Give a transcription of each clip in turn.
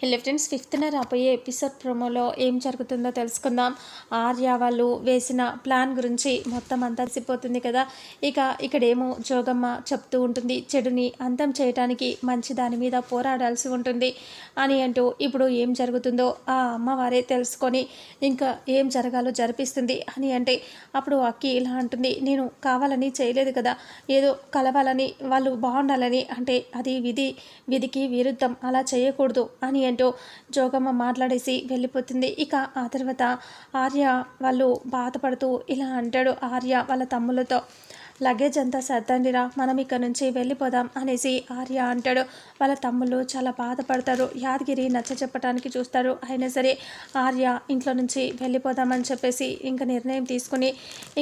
Hello friends ఫిఫ్త్న రాబోయే episode ప్రోమోలో ఏం జరుగుతుందో తెలుసుకుందాం. ఆర్య వాళ్ళు వేసిన ప్లాన్ గురించి మొత్తం అంతా కదా. ఇక ఇక్కడేమో జోగమ్మ చెప్తూ ఉంటుంది చెడుని అంతం చేయటానికి మంచి దాని మీద పోరాడాల్సి ఉంటుంది అని అంటూ ఇప్పుడు ఏం జరుగుతుందో ఆ అమ్మవారే తెలుసుకొని ఇంకా ఏం జరగాలో జరిపిస్తుంది అని అంటే అప్పుడు అక్కి ఇలా అంటుంది నేను కావాలని చేయలేదు కదా ఏదో కలవాలని వాళ్ళు బాగుండాలని అంటే అది విధి విధికి విరుద్ధం అలా చేయకూడదు అని అంటూ జోగమ్మ మాట్లాడేసి వెళ్ళిపోతుంది. ఇక ఆ తర్వాత ఆర్య వాళ్ళు బాధపడుతూ ఇలా అంటాడు ఆర్య వాళ్ళ తమ్ములతో. లగేజ్ అంతా సర్దండిరా మనం ఇక్కడ నుంచి వెళ్ళిపోదాం అనేసి ఆర్య అంటాడు. వాళ్ళ తమ్ముళ్ళు చాలా బాధపడతారు. యాదగిరి నచ్చ చెప్పడానికి చూస్తారు. అయినా సరే ఆర్య ఇంట్లో నుంచి వెళ్ళిపోదామని చెప్పేసి ఇంకా నిర్ణయం తీసుకుని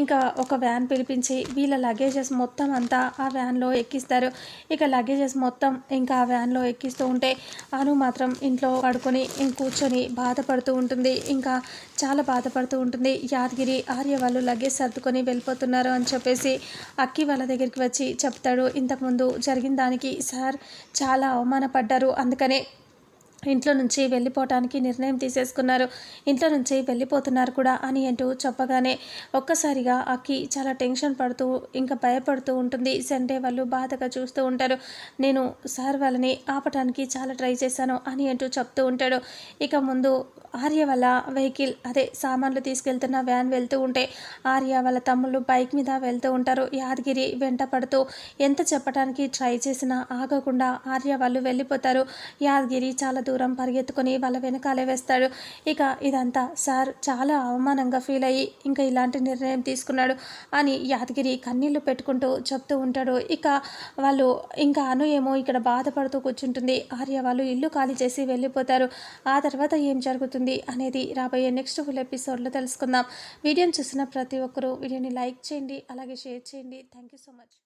ఇంకా ఒక వ్యాన్ పిలిపించి వీళ్ళ లగేజెస్ మొత్తం అంతా ఆ వ్యాన్లో ఎక్కిస్తారు. ఇక లగేజెస్ మొత్తం ఇంకా ఆ వ్యాన్లో ఎక్కిస్తూ ఉంటే అను మాత్రం ఇంట్లో పడుకొని కూర్చొని బాధపడుతూ ఉంటుంది. ఇంకా చాలా బాధపడుతూ ఉంటుంది. యాదగిరి ఆర్య వాళ్ళు లగేజ్ సర్దుకొని వెళ్ళిపోతున్నారు అని చెప్పేసి అక్కి వాళ్ళ దగ్గరికి వచ్చి చెప్తాడు ఇంతకుముందు జరిగిన దానికి సార్ చాలా అవమానపడ్డారు అందుకనే ఇంట్లో నుంచి వెళ్ళిపోవటానికి నిర్ణయం తీసేసుకున్నారు. ఇంట్లో నుంచి వెళ్ళిపోతున్నారు కూడా అని అంటూ చెప్పగానే ఒక్కసారిగా అక్కి చాలా టెన్షన్ పడుతూ ఇంకా భయపడుతూ ఉంటుంది. సండే వాళ్ళు బాధగా చూస్తూ ఉంటారు. నేను సార్ వాళ్ళని ఆపటానికి చాలా ట్రై చేశాను అని అంటూ చెప్తూ ఉంటాడు. ఇక ముందు ఆర్య వాళ్ళ వెహికల్ అదే సామాన్లు తీసుకెళ్తున్న వ్యాన్ వెళ్తూ ఉంటే ఆర్య వాళ్ళ తమ్ముళ్ళు బైక్ మీద వెళ్తూ ఉంటారు. యాదగిరి వెంట పడుతూ ఎంత చెప్పడానికి ట్రై చేసినా ఆగకుండా ఆర్య వాళ్ళు వెళ్ళిపోతారు. యాదగిరి చాలా దూరం పరిగెత్తుకొని వాళ్ళ వెనకాలే వేస్తాడు. ఇక ఇదంతా సార్ చాలా అవమానంగా ఫీల్ అయ్యి ఇంకా ఇలాంటి నిర్ణయం తీసుకున్నాడు అని యాదగిరి కన్నీళ్ళు పెట్టుకుంటూ చెప్తూ ఉంటాడు. ఇక వాళ్ళు ఇంకా అను ఏమో ఇక్కడ బాధపడుతూ కూర్చుంటుంది. ఆర్య వాళ్ళు ఇల్లు ఖాళీ చేసి వెళ్ళిపోతారు. ఆ తర్వాత ఏం జరుగుతుంది అనేది రాబోయే నెక్స్ట్ ఫుల్ ఎపిసోడ్లో తెలుసుకుందాం. వీడియోని చూసిన ప్రతి ఒక్కరూ వీడియోని లైక్ చేయండి అలాగే షేర్ చేయండి. Thank you so much.